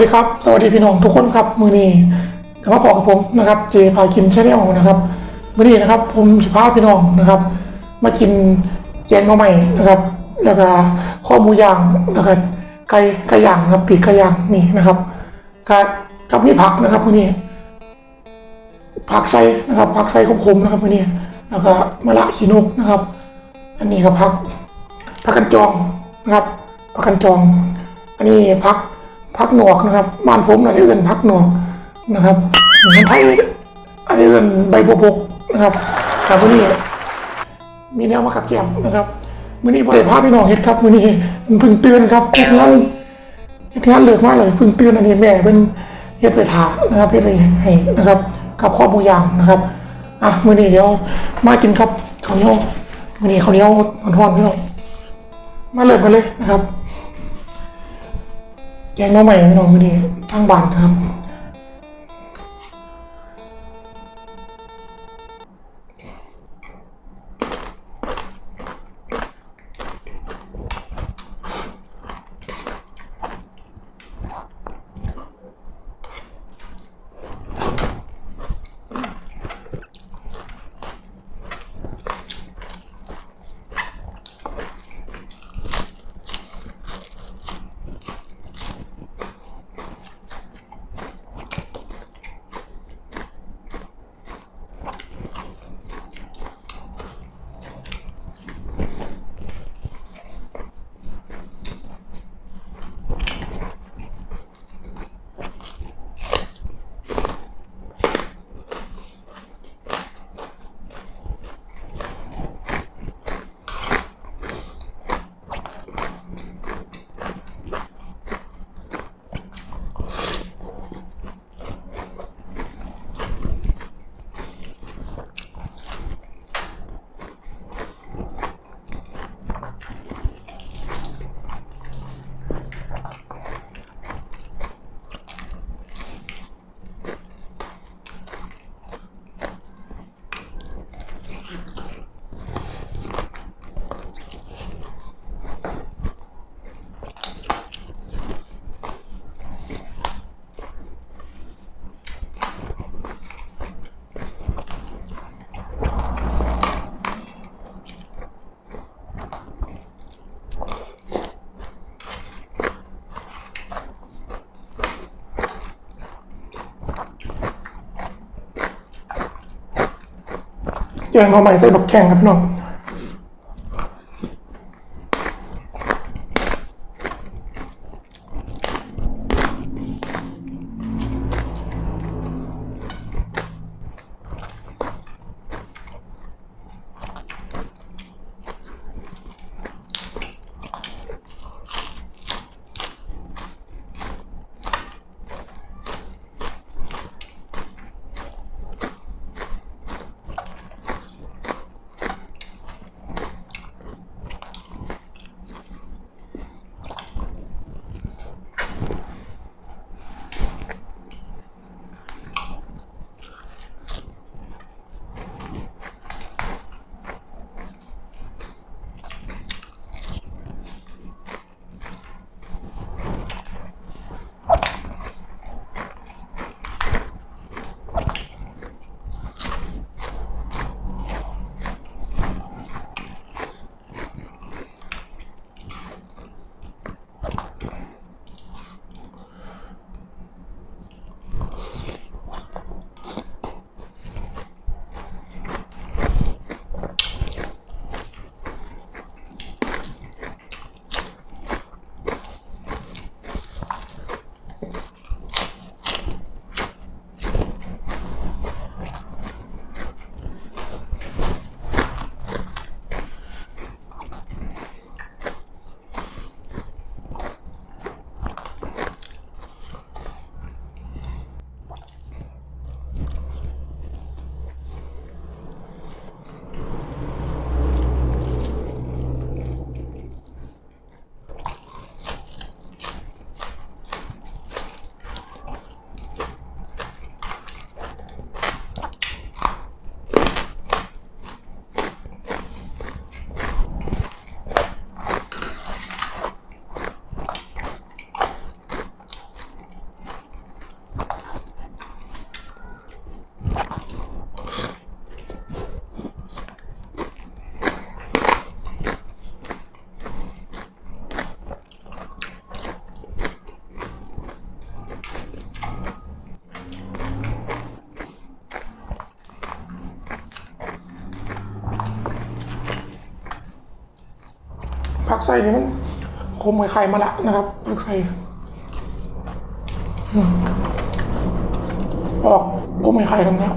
วัสดีครับ สวัสดีพี่น้องทุกคนครับ มือนี้กลับมาพอกับผมนะครับ เจพากินชาแนลนะครับ มือนี้นะครับ ผมสิพาพี่น้องนะครับ มากินแกงหน่อไม้นะครับ แล้วก็ข้อหมูย่างแล้วก็ไก่ไก่ย่างนะปีกไก่ย่างนี่นะครับกับกับมีผักนะครับมือนี้ ผักใส่นะครับ ผักใส่คมๆนะครับมือนี้ แล้วก็มะละขีนกนะครับ อันนี้ก็ผักผักกันจองนะครับผักกันจอง อันนี้ผัก ผักหนวกนะครับบ้านผมเราจะเอื่นผักหนวกนะครับคนไทยอันนี้เอื่นใบบัวบกนะครับแต่วันนี้มีแนวมาขับแกมนะครับมือนี้บริภาพพี่น้องเฮ็ดครับมือนี้เพิ่งเตือนครับเฮ็ดงานเฮ็ดงานเลิกมากเลยเพิ่งเตือนอันนี้แม่เป็นเฮ็ดไปถานะครับเฮ็ดไปให้นะครับกับข้อมูลอย่างนะครับอะมือนี้เดี๋ยวมากินครับข้าวเหนียวมือนี้ข้าวเหนียวร้อนๆพี่น้องมาเลยมาเลยนะครับ แกงน้องใหม่พี่น้องมื้อนี้ทางบ้านนะครับ แกงหน้องใหม่ใส่บักแข้งครับพี่น้อง ผักไส้นี่มันคมไข่มาละนะครับผักไส่อืมอกคมไข่ทำแล้ว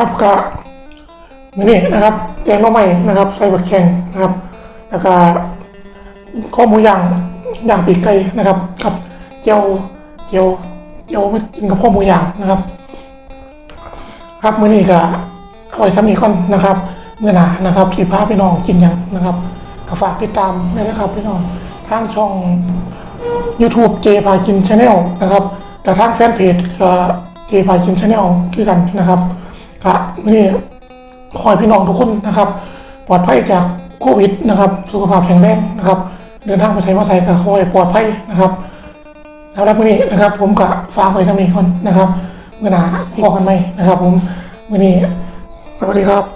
ครับก็มือนี้นะครับแกงน้อใหม่นะครับใส่บักแข็งนะครับ แล้วก็ข้อหมูย่างย่างปีกไก่นะครับกับเจียวเจียวเจียวมากินกับข้อหมูย่างนะครับ ครับมือนี้ก็เอาไว้ซ้ำนี้ก่อนนะครับเมื้อหนานะครับที่พาพี่น้องกินยังนะครับก็ฝากติดตามด้วยนะครับพี่น้องทางช่อง YouTube เจพากินชาแนลนะครับแต่ทางแฟนเพจก็เจพากินชาแนลคือกันนะครับ ก็นี่ขอให้พี่น้องทุกคนนะครับ ปลอดภัยจากโควิดนะครับ สุขภาพแข็งแรงนะครับ เดินทางไปใช้มาไทยก็ขอให้ปลอดภัยนะครับแล้วแล้วมื้อนี้นะครับ ผมก็ฝากไว้ทำนี้ก่อนนะครับเมื่อหน้าพอกันไหมนะครับ ผมมื้อนี้สวัสดีครับ